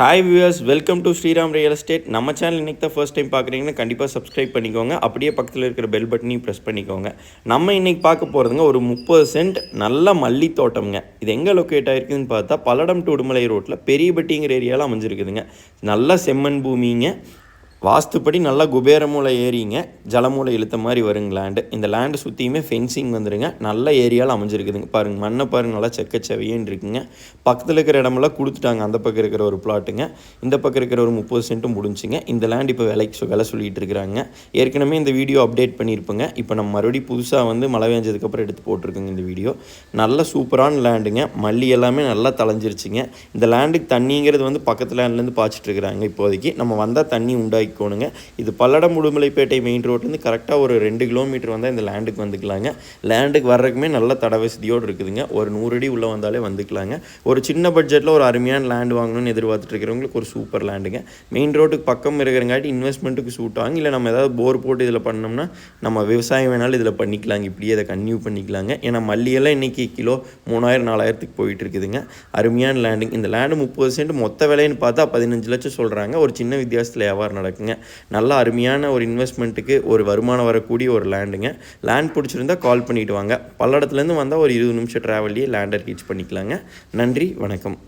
Hi viewers welcome to Sriram real estate நம்ம channel இன்னைக்கு தான் ஃபர்ஸ்ட் டைம் பார்க்குறீங்கன்னா கண்டிப்பாக சப்ஸ்கிரைப் பண்ணிக்கோங்க. அப்படியே பக்கத்தில் இருக்கிற பெல் பட்டனையும் ப்ரெஸ் பண்ணிக்கோங்க. நம்ம இன்னைக்கு பார்க்க போகிறதுங்க ஒரு முப்பது சென்ட் நல்ல மல்லி தோட்டம்ங்க இது எங்கே லொக்கேட் ஆகிருக்குதுன்னு பார்த்தா பல்லடம் டு உடுமலை ரோட்டில் பெரியபட்டிங்கிற ஏரியாவில் அமைஞ்சிருக்குதுங்க. நல்ல செம்மண் பூமிங்க. வாஸ்துப்படி நல்லா குபேரமூலை ஏரிங்க ஜலமூலை இழுத்த மாதிரி வருங்க லேண்டு இந்த லேண்டு சுற்றியுமே ஃபென்சிங் வந்துடுங்க நல்ல ஏரியாவில் அமைஞ்சிருக்குதுங்க. பாருங்க மண்ணை பாருங்க நல்லா செக்கச்செவையன்னு இருக்குங்க. பக்கத்தில் இருக்கிற இடமெல்லாம் கொடுத்துட்டாங்க. அந்த பக்கம் இருக்கிற ஒரு பிளாட்டுங்க இந்த பக்கம் இருக்கிற ஒரு முப்பது சென்ட்டும் முடிஞ்சுங்க. இந்த லேண்ட் இப்போ விலைக்கு விலை சொல்லிகிட்டு இருக்கிறாங்க. ஏற்கனவே இந்த வீடியோ அப்டேட் பண்ணியிருப்பேங்க. இப்போ நம்ம மறுபடியும் புதுசாக வந்து மழை பெஞ்சதுக்கப்புறம் எடுத்து போட்டிருக்கோங்க இந்த வீடியோ. நல்ல சூப்பரான லேண்டுங்க மல்லி எல்லாமே நல்லா தலைஞ்சிருச்சுங்க இந்த லேண்டுக்கு தண்ணிங்கிறது வந்து பக்கத்து லேண்ட்லேருந்து பாய்ச்சிட்டு இருக்கிறாங்க இப்போதைக்கு. நம்ம வந்தால் தண்ணி உண்டாக்கிக்கோணுங்க இது பல்லடம் உடுமலைப்பேட்டை மெயின் ரோட்லேருந்து கரெக்டாக ஒரு ரெண்டு கிலோமீட்டர் வந்தால் இந்த லேண்டுக்கு வந்துக்கலாங்க. லேண்டுக்கு வர்றதுக்குமே நல்ல தட வசதியோடு இருக்குதுங்க. ஒரு நூறு அடி உள்ளே வந்தாலே வந்துக்கலாங்க. ஒரு சின்ன பட்ஜெட்டில் ஒரு அருமையான லேண்ட் வாங்கணும்னு எதிர்பார்த்துட்டு இருக்கிறவங்களுக்கு ஒரு சூப்பர் லேண்டுங்க மெயின் ரோட்டுக்கு பக்கம் இருக்கிறங்காட்டி இன்வெஸ்ட்மெண்ட்டுக்கு சூட் ஆகும் இல்லை நம்ம ஏதாவது போர் போட்டு இதில் பண்ணோம்னா நம்ம விவசாயம் வேணாலும் இதில் பண்ணிக்கலாங்க. இப்படியே இதை கன்டினியூ பண்ணிக்கலாங்க. ஏன்னா மல்லியெல்லாம் இன்றைக்கி கிலோ மூணாயிரம் நாலாயிரத்துக்கு போயிட்டு இருக்குதுங்க. அருமையான லேண்டுங்க இந்த லேண்டு முப்பது சென்ட் மொத்த விலைன்னு பார்த்தா பதினஞ்சு லட்சம் சொல்கிறாங்க ஒரு சின்ன வித்தியாசத்தில் வியாபாரம் இருக்குங்க. நல்ல அருமையான ஒரு இன்வெஸ்ட்மெண்ட்டுக்கு ஒரு வருமானம் வரக்கூடிய ஒரு லேண்டுங்க லேண்ட் பிடிச்சிருந்தா கால் பண்ணிவிட்டு வாங்க. பல்லடத்துலேருந்து வந்தால் ஒரு இருபது நிமிஷம் ட்ராவல்லையே லேண்டை ரீச் பண்ணிக்கலாங்க. நன்றி வணக்கம்.